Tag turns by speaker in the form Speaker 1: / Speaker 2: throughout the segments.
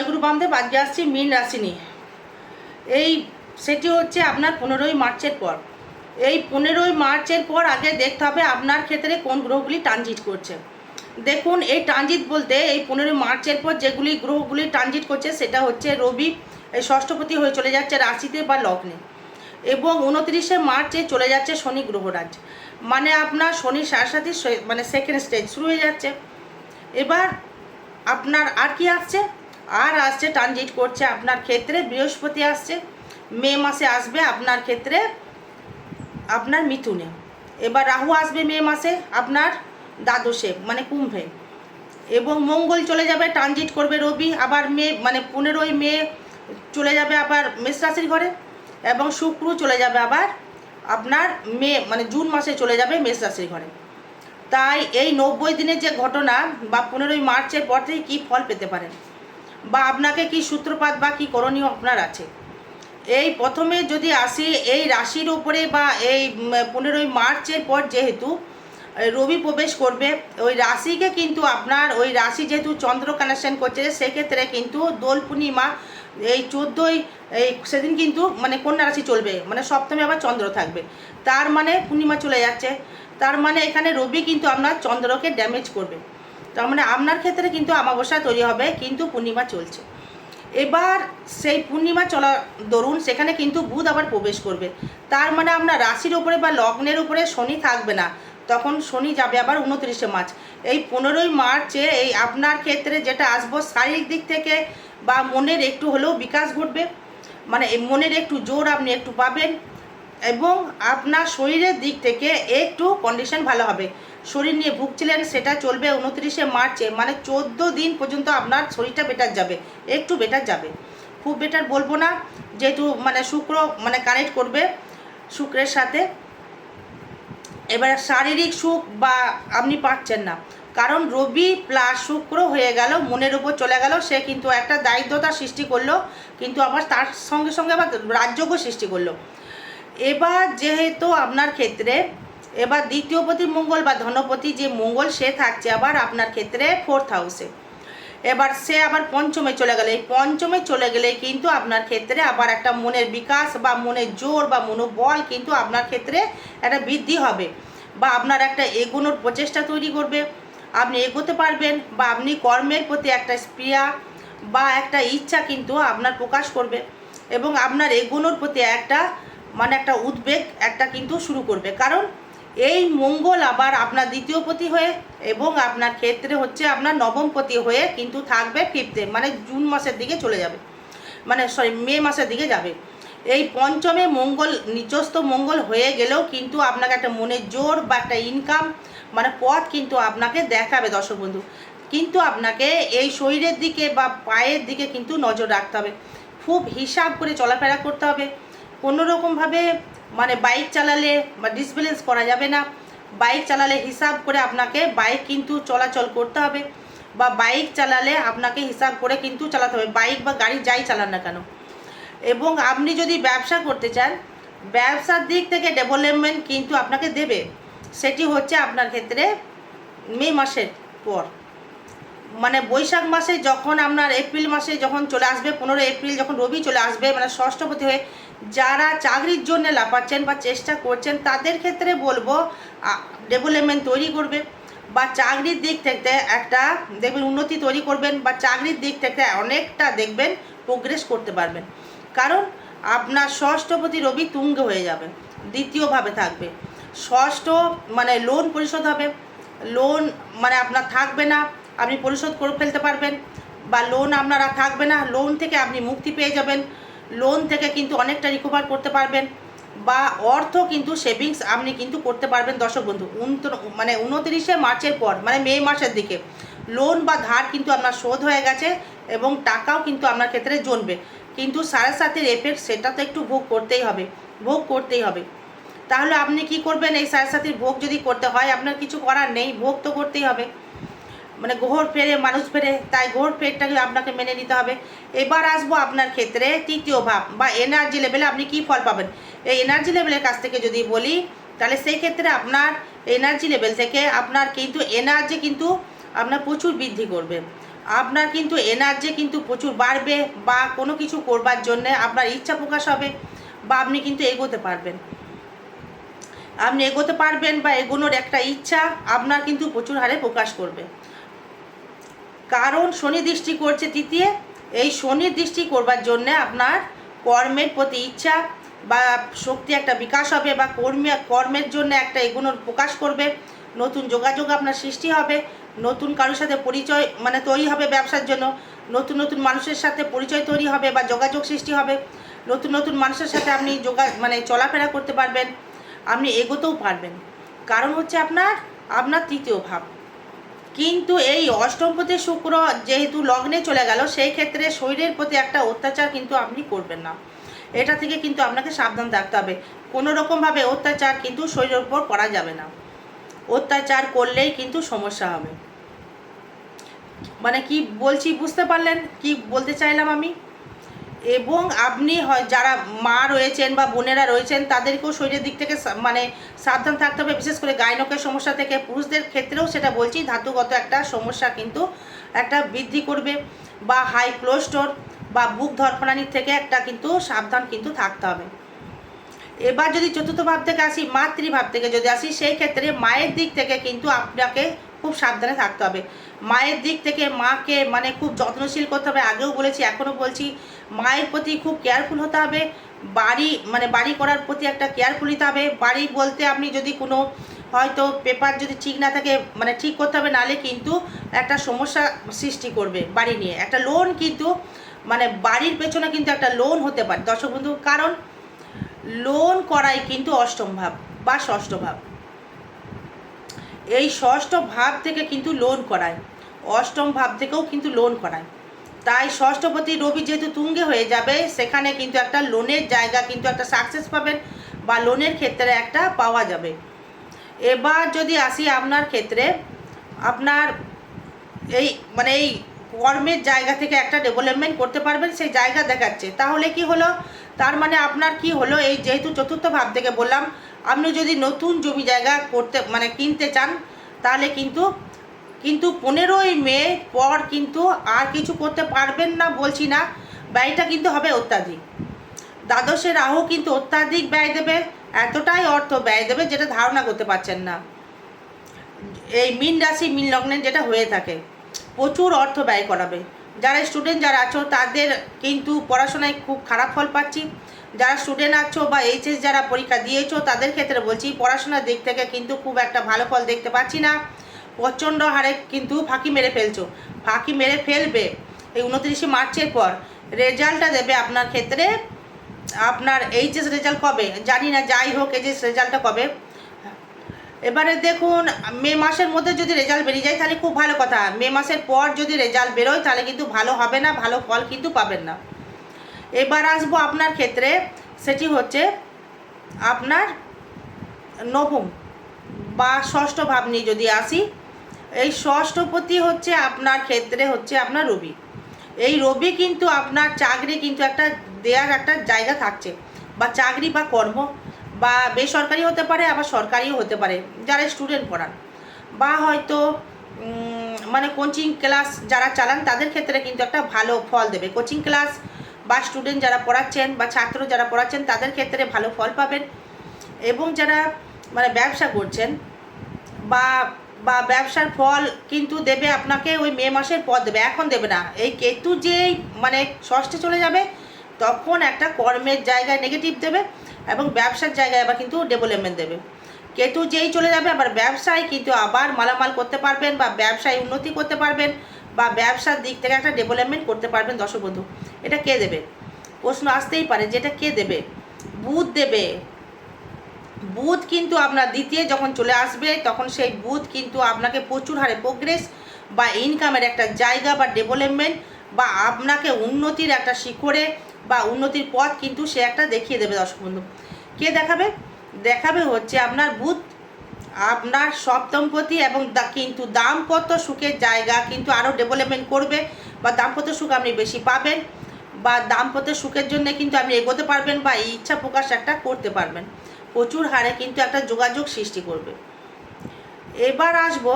Speaker 1: জয়গুরু বামদেব আজকে আসছি মীন রাশি নিয়ে। এই সেটি হচ্ছে আপনার পনেরোই মার্চের পর। এই পনেরোই মার্চের পর আগে দেখতে হবে আপনার ক্ষেত্রে কোন গ্রহগুলি ট্রানজিট করছে। দেখুন, এই ট্রানজিট বলতে এই পনেরোই মার্চের পর যেগুলি গ্রহগুলি ট্রানজিট করছে, সেটা হচ্ছে রবি, এই ষষ্ঠপতি হয়ে চলে যাচ্ছে রাশিতে বা লগ্নে। এবং উনত্রিশে মার্চে চলে যাচ্ছে শনি গ্রহরাজ। মানে আপনার শনি সারসাথী মানে সেকেন্ড স্টেজ শুরু হয়ে যাচ্ছে। এবার আপনার আর কি আসছে? আর আসছে ট্রানজিট করছে আপনার ক্ষেত্রে, বৃহস্পতি আসছে, মে মাসে আসবে আপনার ক্ষেত্রে আপনার মিথুনে। এবার রাহু আসবে মে মাসে আপনার দ্বাদশে মানে কুম্ভে। এবং মঙ্গল চলে যাবে ট্রানজিট করবে রবি, আবার মে মানে পনেরোই মে চলে যাবে আবার মেষ রাশির ঘরে, এবং শুক্র চলে যাবে আবার আপনার মে মানে জুন মাসে চলে যাবে মেষ রাশির ঘরে। তাই এই নব্বই দিনের যে ঘটনা বা পনেরোই মার্চের পর থেকে কী ফল পেতে পারেন? বা আপনাকে কি সূত্রপাত বা কি করণীয় আপনার আছে? এই প্রথমে যদি আসি, এই রাশির উপরে বা এই পনেরোই মার্চের পর যেহেতু রবি প্রবেশ করবে, ওই রাশিকে কিন্তু আপনার, ওই রাশি যেহেতু চন্দ্র কানেকশন করছে, সেক্ষেত্রে কিন্তু দোল পূর্ণিমা, এই চোদ্দোই, এই সেদিন কিন্তু মানে কন্যা রাশি চলবে মানে সপ্তমে আবার চন্দ্র থাকবে। তার মানে পূর্ণিমা চলে যাচ্ছে। তার মানে এখানে রবি কিন্তু আপনার চন্দ্রকে ড্যামেজ করবে। তার মানে আপনার ক্ষেত্রে কিন্তু অমাবস্যা তৈরি হবে, কিন্তু পূর্ণিমা চলছে। এবার সেই পূর্ণিমা চলা দরুন সেখানে কিন্তু বুধ আবার প্রবেশ করবে। তার মানে আপনার রাশির উপরে বা লগ্নের উপরে শনি থাকবে না, তখন শনি যাবে আবার উনত্রিশে মার্চ। এই পনেরোই মার্চে এই আপনার ক্ষেত্রে যেটা আসব শারীরিক দিক থেকে বা মনের একটু হলেও বিকাশ ঘটবে মানে মনের একটু জোর আপনি একটু পাবেন। এবং আপনার শরীরের দিক থেকে একটু কন্ডিশন ভালো হবে। শরীর নিয়ে ভুগছিলেন, সেটা চলবে উনত্রিশে মার্চে মানে চোদ্দ দিন পর্যন্ত আপনার শরীরটা বেটার যাবে, একটু বেটার যাবে। খুব বেটার বলব না, যেহেতু মানে শুক্র মানে কানেক্ট করবে শুক্রের সাথে। এবার শারীরিক সুখ বা আপনি পাচ্ছেন না, কারণ রবি প্লাস শুক্র হয়ে গেল, মনের উপর চলে গেল, সে কিন্তু একটা দায়িত্বতা সৃষ্টি করল, কিন্তু আবার তার সঙ্গে সঙ্গে আবার রাজ্যকেও সৃষ্টি করল। এবার যেহেতু আপনার ক্ষেত্রে, এবার দ্বিতীয়পতি মঙ্গল বা ধনপতি যে মঙ্গল, সে থাকছে আবার আপনার ক্ষেত্রে ফোর্থ হাউসে এবার সে আবার পঞ্চমে চলে গেলে। এই পঞ্চমে চলে গেলে কিন্তু আপনার ক্ষেত্রে আবার একটা মনের বিকাশ বা মনের জোর বা মনোবল কিন্তু আপনার ক্ষেত্রে একটা বৃদ্ধি হবে বা আপনার একটা এগোনোর প্রচেষ্টা তৈরি করবে। আপনি এগোতে পারবেন বা আপনি কর্মের প্রতি একটা স্প্রিয়া বা একটা ইচ্ছা কিন্তু আপনার প্রকাশ করবে এবং আপনার এগোনোর প্রতি একটা মানে একটা উদ্বেগ, একটা কিন্তু শুরু করবে। কারণ এই মঙ্গল আবার আপনার দ্বিতীয় পতি হয়ে এবং আপনার ক্ষেত্রে হচ্ছে আপনার নবম পতি হয়ে কিন্তু থাকবে ফিফথে মানে জুন মাসের দিকে চলে যাবে। মানে সরি মে মাসের দিকে যাবে। এই পঞ্চমে মঙ্গল, নিচস্থ মঙ্গল হয়ে গেলেও কিন্তু আপনাকে একটা মনের জোর বা একটা ইনকাম মানে পথ কিন্তু আপনাকে দেখাবে দর্শক বন্ধু। কিন্তু আপনাকে এই শরীরের দিকে বা পায়ের দিকে কিন্তু নজর রাখতে হবে। খুব হিসাব করে চলাফেরা করতে হবে। কোনো রকমভাবে মানে বাইক চালালে বা ডিসব্যালেন্স করা যাবে না। বাইক চালালে হিসাব করে আপনাকে বাইক কিন্তু চলাচল করতে হবে বা বাইক চালালে আপনাকে হিসাব করে কিন্তু চালাতে হবে। বাইক বা গাড়ি যাই চালান না কেন? এবং আপনি যদি ব্যবসা করতে চান, ব্যবসার দিক থেকে ডেভেলপমেন্ট কিন্তু আপনাকে দেবে। সেটি হচ্ছে আপনার ক্ষেত্রে মে মাসের পর। মানে বৈশাখ মাসে যখন আপনার এপ্রিল মাসে যখন চলে আসবে পনেরো এপ্রিল যখন রবি চলে আসবে মানে ষষ্ঠপতি হয়ে যারা চাকরির জন্য লাফাচ্ছেন বা চেষ্টা করছেন, তাদের ক্ষেত্রে বলব ডেভেলপমেন্ট তৈরি করবে বা চাকরির দিক থেকে একটা দেখবেন উন্নতি তৈরি করবেন বা চাকরির দিক থেকে অনেকটা দেখবেন প্রোগ্রেস করতে পারবেন। কারণ আপনার ষষ্ঠপতি রবি তুঙ্গ হয়ে যাবে, দ্বিতীয়ভাবে থাকবে। ষষ্ঠ মানে লোন পরিশোধ হবে লোন মানে আপনার থাকবে না আপনি পরিশোধ করে ফেলতে পারবেন বা লোন আপনারা থাকবে না লোন থেকে আপনি মুক্তি পেয়ে যাবেন। লোন থেকে কিন্তু অনেকটা রিকভার করতে পারবেন বা অর্থ কিন্তু সেভিংস আপনি কিন্তু করতে পারবেন দর্শক বন্ধু। মানে উনত্রিশে মার্চের পর মানে মে মাসের দিকে লোন বা ধার কিন্তু আপনার শোধ হয়ে গেছে এবং টাকাও কিন্তু আপনার ক্ষেত্রে জমবে কিন্তু সাড়ে সাতের এফেক্ট সেটা তো একটু ভোগ করতেই হবে, ভোগ করতেই হবে। তাহলে আপনি কি করবেন? এই সাড়ে সাতির ভোগ যদি করতে হয়, আপনার কিছু করার নেই, ভোগ তো করতেই হবে। মানে ঘোর ফেরে মানুষ ফেরে তাই ঘোর ফেরটাকে আপনাকে মেনে নিতে হবে। এবার আসব আপনার ক্ষেত্রে তৃতীয় ভাব বা এনার্জি লেভেলে আপনি কি ফল পাবেন? এই এনার্জি লেভেলের কাছ থেকে যদি বলি, তাহলে সেই ক্ষেত্রে আপনার এনার্জি লেভেল থেকে আপনার কিন্তু এনার্জি কিন্তু আপনার প্রচুর বৃদ্ধি করবে। আপনার কিন্তু এনার্জি কিন্তু প্রচুর বাড়বে বা কোনো কিছু করবার জন্যে আপনার ইচ্ছা প্রকাশ হবে বা আপনি কিন্তু এগোতে পারবেন। আপনি এগোতে পারবেন বা এগোনোর একটা ইচ্ছা আপনার কিন্তু প্রচুর হারে প্রকাশ করবে। কারণ শনি দৃষ্টি করছে তৃতীয়, এই শনির দৃষ্টি করবার জন্যে আপনার কর্মের প্রতি ইচ্ছা বা শক্তি একটা বিকাশ হবে বা কর্মী, কর্মের জন্য একটা এগোনোর প্রকাশ করবে, নতুন যোগাযোগ আপনার সৃষ্টি হবে, নতুন কারোর সাথে পরিচয় মানে তৈরি হবে ব্যবসার জন্য, নতুন নতুন মানুষের সাথে পরিচয় তৈরি হবে বা যোগাযোগ সৃষ্টি হবে, নতুন নতুন মানুষের সাথে আপনি যোগা মানে চলাফেরা করতে পারবেন, আপনি এগোতেও পারবেন। কারণ হচ্ছে আপনার আপনার তৃতীয় ভাব। কিন্তু এই অষ্টমপতি শুক্র যেহেতু লগ্নে চলে গেল, সেই ক্ষেত্রে শরীরের প্রতি একটা অত্যাচার কিন্তু আপনি করবেন না। এটা থেকে কিন্তু আপনাকে সাবধান থাকতে হবে। কোনো রকমভাবে অত্যাচার কিন্তু শরীরের উপর করা যাবে না। অত্যাচার করলেই কিন্তু সমস্যা হবে। মানে কি বলছি, বুঝতে পারলেন? কি বলতে চাইলাম আমি? এবং আপনি হয় যারা মা রয়েছেন বা বোনেরা রয়েছেন, তাদেরকেও শরীরের দিক থেকে মানে সাবধান থাকতে হবে। বিশেষ করে গাইনকের সমস্যা থেকে পুরুষদের ক্ষেত্রেও সেটা বলছি, ধাতুগত একটা সমস্যা কিন্তু একটা বৃদ্ধি করবে বা হাই কোলেস্টোর বা বুক ধরফরানির থেকে একটা কিন্তু সাবধান কিন্তু থাকতে হবে। এবার যদি চতুর্থ ভাব থেকে আসি, মাতৃভাব থেকে যদি আসি, সেই ক্ষেত্রে মায়ের দিক থেকে কিন্তু আপনাকে খুব সাবধানে থাকতে হবে। মায়ের দিক থেকে মাকে মানে খুব যত্নশীল করতে হবে। আগেও বলেছি, এখনও বলছি মায়ের প্রতি খুব কেয়ারফুল হতে হবে, বাড়ি মানে বাড়ি করার প্রতি একটা কেয়ারফুল নিতে হবে, বাড়ি বলতে আপনি যদি কোনো হয়তো পেপার যদি ঠিক না থাকে মানে ঠিক করতে হবে নালে কিন্তু একটা সমস্যা সৃষ্টি করবে বাড়ি নিয়ে। একটা লোন কিন্তু মানে বাড়ির পেছনে কিন্তু একটা লোন হতে পারে। দর্শক বন্ধু, কারণ লোন করাই কিন্তু অষ্টম ভাব বা ষষ্ঠ ভাব। এই ষষ্ঠ ভাব থেকে কিন্তু লোন করায়। অষ্টম ভাব থেকেও কিন্তু লোন করায়। তাই ষষ্ঠপতি রবি যেহেতু তুঙ্গে হয়ে যাবে, সেখানে কিন্তু একটা লোনের জায়গা কিন্তু একটা সাকসেস পাবেন বা লোনের ক্ষেত্রে একটা পাওয়া যাবে। এবার যদি আসি আপনার ক্ষেত্রে, আপনার এই মানে এই কর্মের জায়গা থেকে একটা ডেভেলপমেন্ট করতে পারবেন, সেই জায়গা দেখাচ্ছে। তাহলে কি হলো? তার মানে আপনার কি হলো? এই যেহেতু চতুর্থ ভাব থেকে বললাম, আপনি যদি নতুন জমি জায়গা করতে মানে কিনতে চান, তাহলে কিন্তু কিন্তু পনেরোই মে পর কিন্তু আর কিছু করতে পারবেন না বলছি না। ব্যয়টা কিন্তু হবে অত্যাধিক। দ্বাদশে রাহু কিন্তু অত্যাধিক ব্যয় দেবে, এতটাই অর্থ ব্যয় দেবে যেটা ধারণা করতে পারছেন না। এই মিন রাশি, মিন লগ্নে যেটা হয়ে থাকে, প্রচুর অর্থ ব্যয় করাবে। যারা স্টুডেন্ট যারা আছো, তাদের কিন্তু পড়াশোনায় খুব খারাপ ফল পাচ্ছি। যারা স্টুডেন্ট আছো বা এইচএস যারা পরীক্ষা দিয়েছ, তাদের ক্ষেত্রে বলছি, পড়াশোনার দিক থেকে কিন্তু খুব একটা ভালো ফল দেখতে পাচ্ছি না। প্রচণ্ড হারে কিন্তু ফাঁকি মেরে ফেলছো। ফাঁকি মেরে ফেলবে। এই উনত্রিশে মার্চের পর রেজাল্টটা দেবে আপনার ক্ষেত্রে। আপনার এইচএস রেজাল্ট কবে? জানি না, যাই হোক, এইচএস রেজাল্টটা কবে? এবারে দেখুন, মে মাসের মধ্যে যদি রেজাল্ট বেরিয়ে যায়, তাহলে খুব ভালো কথা। মে মাসের পর যদি রেজাল্ট বেরোয়, তাহলে কিন্তু ভালো হবে না, ভালো ফল কিন্তু পাবেন না। এবার আসব আপনার ক্ষেত্রে, সেটি হচ্ছে আপনার নবম বা ষষ্ঠ ভাব নিয়ে যদি আসি এই ষষ্ঠপতি হচ্ছে আপনার ক্ষেত্রে হচ্ছে আপনার রবি। এই রবি কিন্তু আপনার চাকরি কিন্তু একটা দেওয়ার একটা জায়গা থাকছে। বা চাকরি বা কর্ম বা বেসরকারি হতে পারে, আবার সরকারিও হতে পারে, যারা স্টুডেন্ট পড়ান। বা হয়তো মানে কোচিং ক্লাস যারা চালান, তাদের ক্ষেত্রে কিন্তু একটা ভালো ফল দেবে। কোচিং ক্লাস বা স্টুডেন্ট যারা পড়াচ্ছেন বা ছাত্র যারা পড়াচ্ছেন, তাদের ক্ষেত্রে ভালো ফল পাবেন। এবং যারা মানে ব্যবসা করছেন বা বা ব্যবসার ফল কিন্তু দেবে আপনাকে ওই মে মাসের পর দেবে, এখন দেবে না। এই কেতু যেই মানে ষষ্ঠে চলে যাবে, তখন একটা কর্মের জায়গায় নেগেটিভ দেবে এবং ব্যবসার জায়গায় আবার কিন্তু ডেভেলপমেন্ট দেবে। কেতু যেই চলে যাবে, আবার ব্যবসায় কিন্তু আবার মালামাল করতে পারবেন বা ব্যবসায় উন্নতি করতে পারবেন বা ব্যবসার দিক থেকে একটা ডেভেলপমেন্ট করতে পারবেন দর্শক বন্ধু। এটা কে দেবে? প্রশ্ন আসতেই পারে যে এটা কে দেবে? বুধ দেবে। বুধ কিন্তু আপনার দ্বিতীয় যখন চলে আসবে, তখন সেই বুধ কিন্তু আপনাকে প্রচুর হারে প্রোগ্রেস বা ইনকামের একটা জায়গা বা ডেভেলপমেন্ট বা আপনাকে উন্নতির একটা শিখরে বা উন্নতির পথ কিন্তু সে একটা দেখিয়ে দেবে দর্শক বন্ধু। কে দেখাবে? দেখাবে হচ্ছে আপনার বুধ। আপনার সপ্তমপতি এবং কিন্তু দাম্পত্য সুখের জায়গা কিন্তু আরও ডেভেলপমেন্ট করবে বা দাম্পত্য সুখ আপনি বেশি পাবেন বা দাম্পত্য সুখের জন্য কিন্তু আপনি এগোতে পারবেন বা ইচ্ছা প্রকাশ একটা করতে পারবেন। প্রচুর হারে কিন্তু একটা যোগাযোগ সৃষ্টি করবে। এবার আসব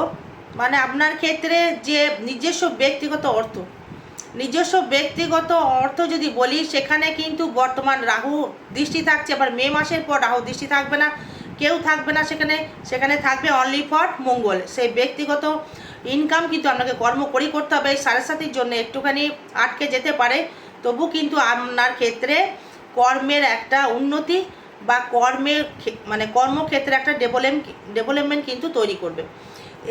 Speaker 1: মানে আপনার ক্ষেত্রে যে নিজস্ব ব্যক্তিগত অর্থ, নিজস্ব ব্যক্তিগত অর্থ যদি বলি, সেখানে কিন্তু বর্তমান রাহু দৃষ্টি থাকছে আবার মে মাসের পর রাহু দৃষ্টি থাকবে না, কেউ থাকবে না সেখানে সেখানে থাকবে অনলি ফর মঙ্গল। সেই ব্যক্তিগত ইনকাম কিন্তু আপনাকে কর্ম করেই করতে হবে, এই সাড়ে জন্য একটুখানি আটকে যেতে পারে, তবু কিন্তু আপনার ক্ষেত্রে কর্মের একটা উন্নতি বা কর্মের মানে কর্মক্ষেত্রে একটা ডেভেলপ, ডেভেলপমেন্ট কিন্তু তৈরি করবে।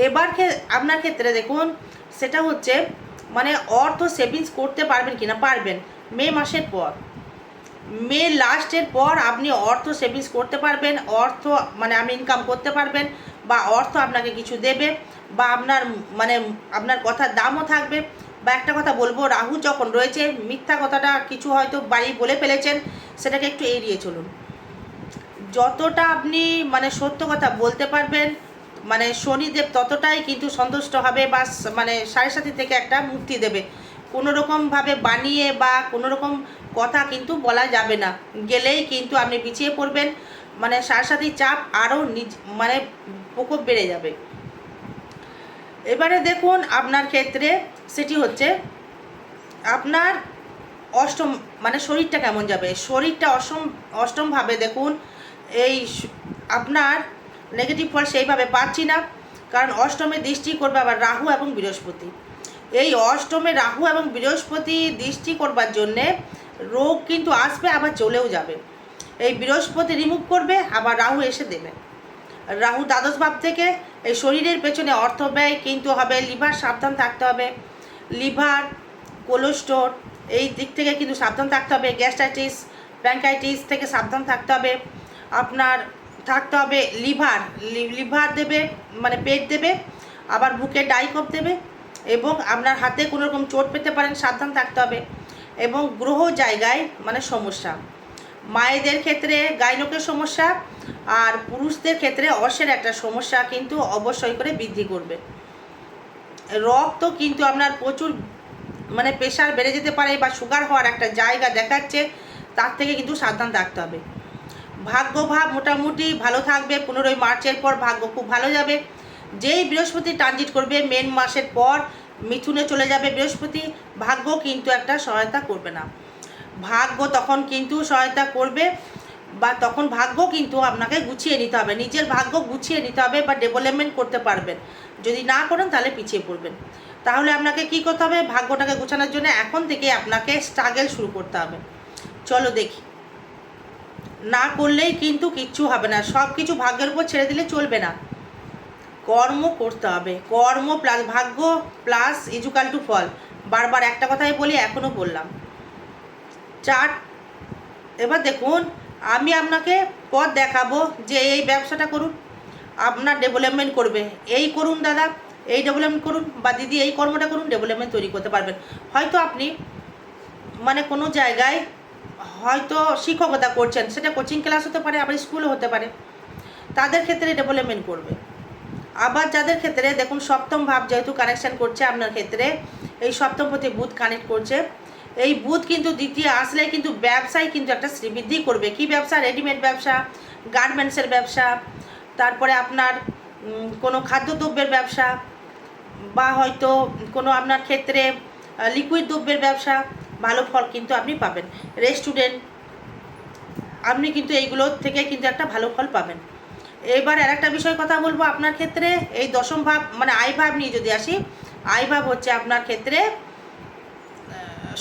Speaker 1: এবার আপনার ক্ষেত্রে দেখুন, সেটা হচ্ছে মানে অর্থ সেভিংস করতে পারবেন কি না পারবেন। মে মাসের পর। মে লাস্টের পর আপনি অর্থ সেভিংস করতে পারবেন, অর্থ মানে আপনি ইনকাম করতে পারবেন, বা অর্থ আপনাকে কিছু দেবে, বা আপনার মানে আপনার কথার দামও থাকবে। বা একটা কথা বলব, রাহু যখন রয়েছে, মিথ্যা কথাটা কিছু হয়তো বাড়ি বলে ফেলেছেন, সেটাকে একটু এড়িয়ে চলুন। যতটা আপনি মানে সত্য কথা বলতে পারবেন মানে শনিদেব ততটাই কিন্তু সন্তুষ্ট হবে বা মানে সাড়ে সাথী থেকে একটা মুক্তি দেবে। কোনো রকমভাবে বানিয়ে বা কোনো রকম কথা কিন্তু বলা যাবে না। গেলেই কিন্তু আপনি পিছিয়ে পড়বেন মানে সাড়ে সাথী চাপ আরও নিজ মানে প্রকোপ বেড়ে যাবে। এবারে দেখুন আপনার ক্ষেত্রে সেটি হচ্ছে, আপনার অষ্টম মানে শরীরটা কেমন যাবে? শরীরটা অষ্টম, অষ্টমভাবে দেখুন এই আপনার নেগেটিভ ফল সেইভাবে পাচ্ছি না। কারণ অষ্টমে দৃষ্টি করবে আবার রাহু এবং বৃহস্পতি। এই অষ্টমে রাহু এবং বৃহস্পতি দৃষ্টি করবার জন্যে রোগ কিন্তু আসবে, আবার চলেও যাবে। এই বৃহস্পতি রিমুভ করবে, আবার রাহু এসে দেবে। রাহু দ্বাদশ ভাব থেকে এই শরীরের পেছনে অর্থ ব্যয় কিন্তু হবে, লিভার সাবধান থাকতে হবে। লিভার কোলেস্টোর এই দিক থেকে কিন্তু সাবধান থাকতে হবে। গ্যাস্ট্রাইটিস, ব্যাঙ্কাইটিস থেকে সাবধান থাকতে হবে। আপনার থাকতে হবে লিভার লিভার দেবে মানে পেট দেবে, আবার বুকে ডাইকপ দেবে, এবং আপনার হাতে কোনো রকম চোট পেতে পারেন, সাবধান থাকতে হবে, এবং গ্রহ জায়গায় মানে সমস্যা। মায়েদের ক্ষেত্রে গাইনকের সমস্যা, আর পুরুষদের ক্ষেত্রে অর্শের একটা সমস্যা কিন্তু অবশ্যই করে বৃদ্ধি করবে। রক্ত কিন্তু আপনার প্রচুর মানে প্রেশার বেড়ে যেতে পারে বা সুগার হওয়ার একটা জায়গা দেখাচ্ছে, তার থেকে কিন্তু সাবধান থাকতে হবে। ভাগ্যভাব মোটামুটি ভালো থাকবে, পনেরোই মার্চের পর ভাগ্য খুব ভালো যাবে। যেই বৃহস্পতি ট্রানজিট করবে মেন মাসের পর মিথুনে চলে যাবে বৃহস্পতি, ভাগ্য কিন্তু একটা সহায়তা করবে না। ভাগ্য তখন কিন্তু সহায়তা করবে বা তখন ভাগ্য কিন্তু আপনাকে গুছিয়ে নিতে হবে, নিজের ভাগ্য গুছিয়ে নিতে হবে বা ডেভেলপমেন্ট করতে পারবেন। যদি না করেন তাহলে পিছিয়ে পড়বেন। তাহলে আপনাকে কি করতে হবে? ভাগ্যটাকে গুছানোর জন্য এখন থেকে আপনাকে স্ট্রাগল শুরু করতে হবে। চলো দেখি। না করলেই কিন্তু কিচ্ছু হবে না। সব কিছু ভাগ্যের উপর ছেড়ে দিলে চলবে না। কর্ম করতে হবে। কর্ম প্লাস ভাগ্য প্লাস ইজুকাল টু ফল। বারবার একটা কথাই বলি এখনও বললাম। চার, এবার দেখুন, আমি আপনাকে পথ দেখাবো যে এই ব্যবসাটা করুন। আপনার ডেভেলপমেন্ট করবে। এই করুন দাদা, এই ডেভেলপমেন্ট করুন বা দিদি এই কর্মটা করুন ডেভেলপমেন্ট তৈরি করতে পারবেন। হয়তো আপনি মানে কোনো জায়গায় হয়তো শিক্ষকতা করছেন, সেটা কোচিং ক্লাস হতে পারে, আবার স্কুলও হতে পারে। তাদের ক্ষেত্রে ডেভেলপমেন্ট করবে। আবার যাদের ক্ষেত্রে, দেখুন, সপ্তম ভাব যেহেতু কানেকশন করছে আপনার ক্ষেত্রে, এই সপ্তম প্রতি বুধ কানেক্ট করছে। এই বুধ কিন্তু দ্বিতীয় আসলে কিন্তু ব্যবসায় কিন্তু একটা শ্রীবৃদ্ধি করবে। কি ব্যবসা? রেডিমেড ব্যবসা গার্মেন্টসের ব্যবসা, তারপরে আপনার কোনো খাদ্যদ্রব্যের ব্যবসা, বা হয়তো কোনো আপনার ক্ষেত্রে লিকুইড দ্রব্যের ব্যবসা ভালো ফল কিন্তু আপনি পাবেন। রেস্টুরেন্ট আপনি কিন্তু এইগুলো থেকে কিন্তু একটা ভালো ফল পাবেন। এবার আর একটা বিষয় কথা বলব আপনার ক্ষেত্রে, এই দশম ভাব মানে আয় ভাব নিয়ে যদি আসি, আয় ভাব হচ্ছে আপনার ক্ষেত্রে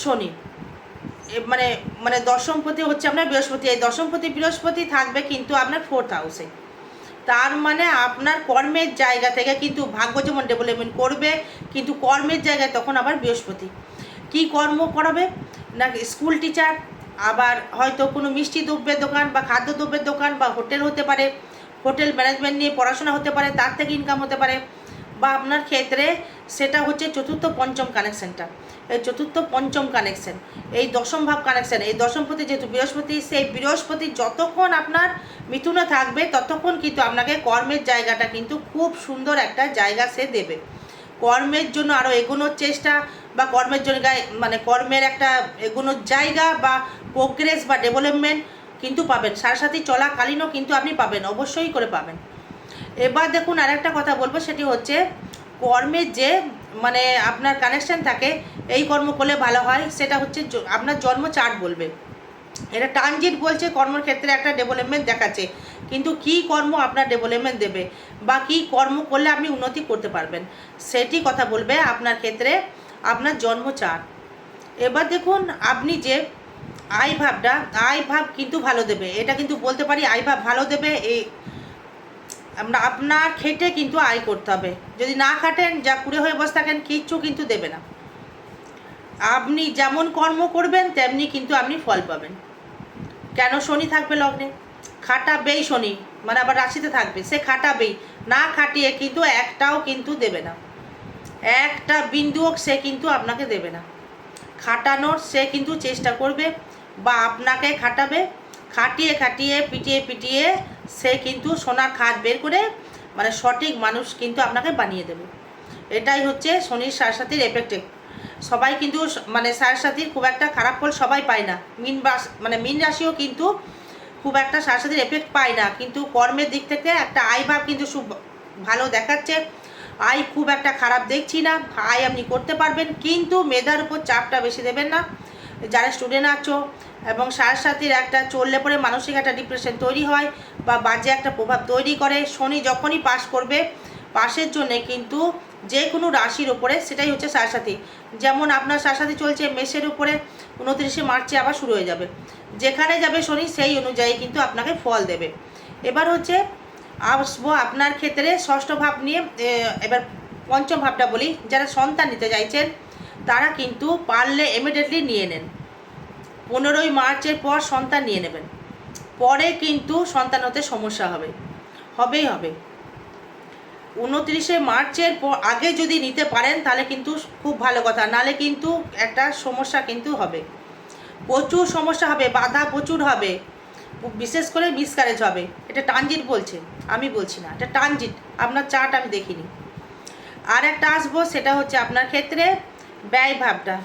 Speaker 1: শনি। মানে মানে দশমপতি হচ্ছে আপনার বৃহস্পতি, এই দশমপতি বৃহস্পতি থাকবে কিন্তু আপনার ফোর্থ হাউসে তার মানে আপনার কর্মের জায়গা থেকে কিন্তু ভাগ্য যেমন ডেভেলপমেন্ট করবে, কিন্তু কর্মের জায়গায় তখন আবার বৃহস্পতি। কি কর্ম করাবে? না স্কুল টিচার, আবার হয়তো কোনো মিষ্টি দ্রব্যের দোকান বা খাদ্যদ্রব্যের দোকান বা হোটেল হতে পারে, হোটেল ম্যানেজমেন্ট নিয়ে পড়াশোনা হতে পারে, তার থেকে ইনকাম হতে পারে, বা আপনার ক্ষেত্রে সেটা হচ্ছে চতুর্থ পঞ্চম কানেকশানটা এই চতুর্থ পঞ্চম কানেকশন এই দশম ভাব কানেকশন এই দশমপতি যেহেতু বৃহস্পতি, সেই বৃহস্পতি যতক্ষণ আপনার মিথুনে থাকবে, ততক্ষণ কিন্তু আপনাকে কর্মের জায়গাটা কিন্তু খুব সুন্দর একটা জায়গা সে দেবে। কর্মের জন্য আরও এগোনোর চেষ্টা বা কর্মের জন্য মানে কর্মের একটা এগোনোর জায়গা বা প্রোগ্রেস বা ডেভেলপমেন্ট কিন্তু পাবেন। সাথে সাথে চলাকালীনও কিন্তু আপনি পাবেন, অবশ্যই করে পাবেন। এবার দেখুন আরেকটা কথা বলব, সেটি হচ্ছে কর্মের যে মানে আপনার কানেকশন থাকে, এই কর্ম করলে ভালো হয়, সেটা হচ্ছে আপনার জন্ম চার্ট বলবে। এটা ট্রানজিট বলছে, কর্মক্ষেত্রে একটা ডেভেলপমেন্ট দেখাচ্ছে। কিন্তু কি কর্ম আপনার ডেভেলপমেন্ট দেবে বা কী কর্ম করলে আপনি উন্নতি করতে পারবেন, সেটি কথা বলবে আপনার ক্ষেত্রে আপনার জন্ম চার্ট এবার দেখুন, আপনি যে আই ভাবটা, আই ভাব কিন্তু ভালো দেবে। এটা কিন্তু বলতে পারি, আই ভাব ভালো দেবে, এই আপনার খেটে কিন্তু আয় করতে হবে। যদি না খাটেন, যা কুড়ে হয়ে বসে থাকেন, কিচ্ছু কিন্তু দেবে না। আপনি যেমন কর্ম করবেন, তেমনি কিন্তু আপনি ফল পাবেন। কেন শনি থাকবে লগ্নে? খাটাবেই শনি মানে আবার রাশিতে থাকবে, সে খাটাবেই। না খাটিয়ে কিন্তু একটাও কিন্তু দেবে না। একটা বিন্দুও সে কিন্তু আপনাকে দেবে না। খাটানোর সে কিন্তু চেষ্টা করবে বা আপনাকে খাটাবে। খাটিয়ে খাটিয়ে, পিটিয়ে পিটিয়ে সে কিন্তু সোনার খাত বের করে মানে সঠিক মানুষ কিন্তু আপনাকে বানিয়ে দেবে। এটাই হচ্ছে শনির সারসাথীর এফেক্টে সবাই কিন্তু স- মানে সারসাথীর খুব একটা খারাপ ফল সবাই পায় না। মিন বাস মানে মিন রাশিও কিন্তু খুব একটা সারসাথীর এফেক্ট পায় না। কিন্তু কর্মের দিক থেকে একটা আয় ভাব কিন্তু খুব ভালো দেখাচ্ছে। আয় খুব একটা খারাপ দেখছি না। আয় আপনি করতে পারবেন, কিন্তু মেধার উপর চাপটা বেশি দেবেন না। যারা স্টুডেন্ট আছো এবং সাথীর একটা চললে পরে মানসিক একটা ডিপ্রেশন তৈরি হয় বা বাজে একটা প্রভাব তৈরি করে। শনি যখনই পাশ করবে পাশের জন্যে কিন্তু যে কোনো রাশির উপরে, সেটাই হচ্ছে সাথী যেমন আপনার সাথী চলছে মেষের উপরে, উনত্রিশে মার্চে আবার শুরু হয়ে যাবে। যেখানে যাবে শনি, সেই অনুযায়ী কিন্তু আপনাকে ফল দেবে। এবার হচ্ছে, আসব আপনার ক্ষেত্রে ষষ্ঠ ভাব নিয়ে এবার পঞ্চম ভাবটা বলি। যারা সন্তান নিতে চাইছেন, তারা কিন্তু পারলে ইমিডিয়েটলি নিয়ে নেন। পনেরোই মার্চের পর সন্তান নিয়ে নেবেন। পরে কিন্তু সন্তান হতে সমস্যা হবে। হবেই হবে। উনত্রিশে মার্চের পর আগে যদি নিতে পারেন, তাহলে কিন্তু খুব ভালো কথা। নালে কিন্তু একটা সমস্যা কিন্তু হবে। প্রচুর সমস্যা হবে, বাধা প্রচুর হবে। বিশেষ করে মিসক্যারেজ হবে। এটা ট্রানজিট বলছে, আমি বলছি না। এটা ট্রানজিট, আপনার চার্ট আমি দেখিনি। আর একটা আসব, সেটা হচ্ছে আপনার ক্ষেত্রে ব্যয় ভাবটা।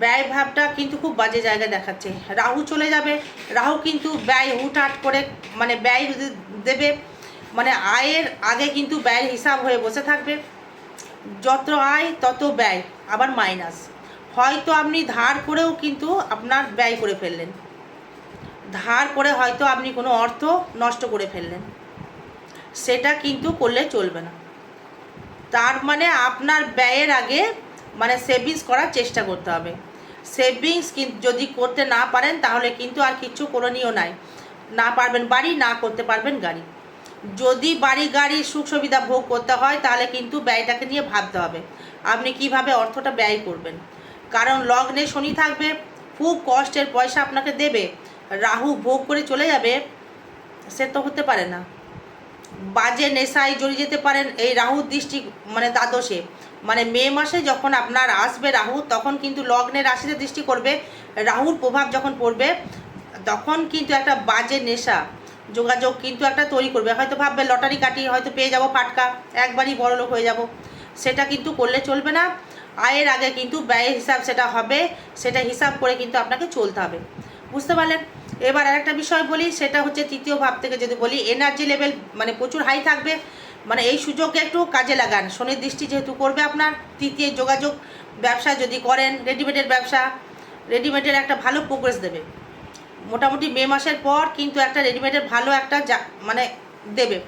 Speaker 1: ব্যয় ভাবটা কিন্তু খুব বাজে জায়গায় দেখাচ্ছে। রাহু চলে যাবে। রাহু কিন্তু ব্যয় হুটহাট করে মানে ব্যয় দেবে মানে আয়ের আগে কিন্তু ব্যয়ের হিসাব হয়ে বসে থাকবে। যত আয়, তত ব্যয়, আবার মাইনাস হয়তো আপনি ধার করেও কিন্তু আপনার ব্যয় করে ফেললেন। ধার করে হয়তো আপনি কোনো অর্থ নষ্ট করে ফেললেন। সেটা কিন্তু করলে চলবে না। তার মানে আপনার ব্যয়ের আগে মানে সেভিংস করার চেষ্টা করতে হবে। সেভিংস যদি করতে না পারেন তাহলে কিন্তু আর কিচ্ছু করণীয় নাই। না পারবেন বাড়ি, না করতে পারবেন গাড়ি। যদি বাড়ি, গাড়ি সুখ সুবিধা ভোগ করতে হয়, তাহলে কিন্তু ব্যয়টাকে নিয়ে ভাবতে হবে। আপনি কীভাবে অর্থটা ব্যয় করবেন? কারণ লগ্নে শনি থাকবে, খুব কষ্টের পয়সা আপনাকে দেবে, রাহু ভোগ করে চলে যাবে, সে তো হতে পারে না। বাজে নেশায় জড়িয়ে যেতে পারেন এই রাহুর দৃষ্টি মানে দ্বাদশে। মানে মে মাসে যখন আপনার আসবে রাহু, তখন কিন্তু লগ্নে রাশিতে দৃষ্টি করবে, রাহুর প্রভাব যখন পড়বে, তখন কিন্তু একটা বাজে নেশা যোগাযোগ কিন্তু একটা তৈরি করবে। হয়তো ভাববে লটারি কাটি হয়তো পেয়ে যাব ফাটকা, একবারই বড় লোক হয়ে যাব। সেটা কিন্তু করলে চলবে না। আয়ের আগে কিন্তু ব্যয় হিসাব সেটা হবে, সেটা হিসাব করে কিন্তু আপনাকে চলতে হবে। বুঝতে পারলেন? এবার আরেকটা বিষয় বলি, সেটা হচ্ছে তৃতীয় ভাব থেকে যদি বলি এনার্জি লেভেল মানে প্রচুর হাই থাকবে। মানে এই সুযোগকে একটু কাজে লাগান। শনির দৃষ্টি যেহেতু করবে আপনার, তৃতীয় যোগাযোগ ব্যবসা যদি করেন রেডিমেডের ব্যবসা রেডিমেডের একটা ভালো প্রোগ্রেস দেবে। মোটামুটি মে মাসের পর কিন্তু একটা রেডিমেডের ভালো একটা মানে দেবে।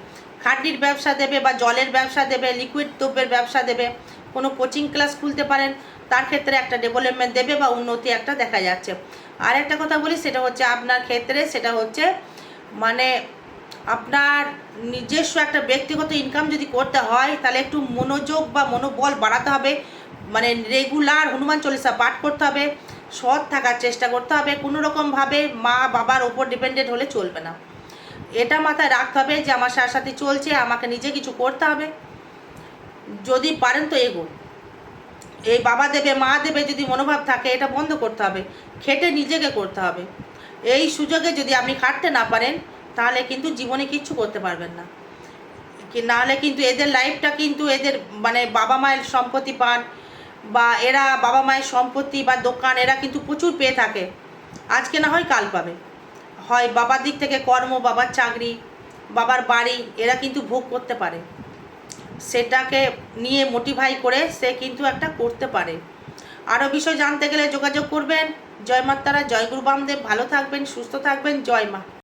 Speaker 1: খাটনির ব্যবসা দেবে বা জলের ব্যবসা দেবে লিকুইড দ্রব্যের ব্যবসা দেবে, কোনো কোচিং ক্লাস খুলতে পারেন, তার ক্ষেত্রে একটা ডেভেলপমেন্ট দেবে বা উন্নতি একটা দেখা যাচ্ছে। আর একটা কথা বলি, সেটা হচ্ছে আপনার ক্ষেত্রে, সেটা হচ্ছে মানে আপনার নিজস্ব একটা ব্যক্তিগত ইনকাম যদি করতে হয়, তাহলে একটু মনোযোগ বা মনোবল বাড়াতে হবে। মানে রেগুলার হনুমান চল্লিশা পাঠ করতে হবে, সৎ থাকার চেষ্টা করতে হবে, কোনো রকমভাবে মা বাবার ওপর ডিপেন্ডেন্ট হলে চলবে না। এটা মাথায় রাখতে হবে যে আমার সাথে সাথে চলছে, আমাকে নিজে কিছু করতে হবে। যদি পারেন তো এগো এই বাবা দেবে, মা দেবে যদি মনোভাব থাকে, এটা বন্ধ করতে হবে, খেটে নিজেকে করতে হবে। এই সুযোগে যদি আপনি খাটতে না পারেন, তাহলে কিন্তু জীবনে কিচ্ছু করতে পারবেন না। কি, নাহলে কিন্তু এদের লাইফটা কিন্তু এদের মানে বাবা মায়ের সম্পত্তি পান বা এরা বাবা মায়ের সম্পত্তি বা দোকান, এরা কিন্তু প্রচুর পেয়ে থাকে। আজকে না হয় কাল পাবে। হয় বাবার দিক থেকে কর্ম, বাবার চাকরি, বাবার বাড়ি, এরা কিন্তু ভোগ করতে পারে। সেটাকে নিয়ে মোটিভাই করে সে কিন্তু একটা করতে পারে। আরও বিষয় জানতে গেলে যোগাযোগ করবেন। জয় মাতারা, জয় গুরু বামদেব। ভালো থাকবেন, সুস্থ থাকবেন। জয় মা।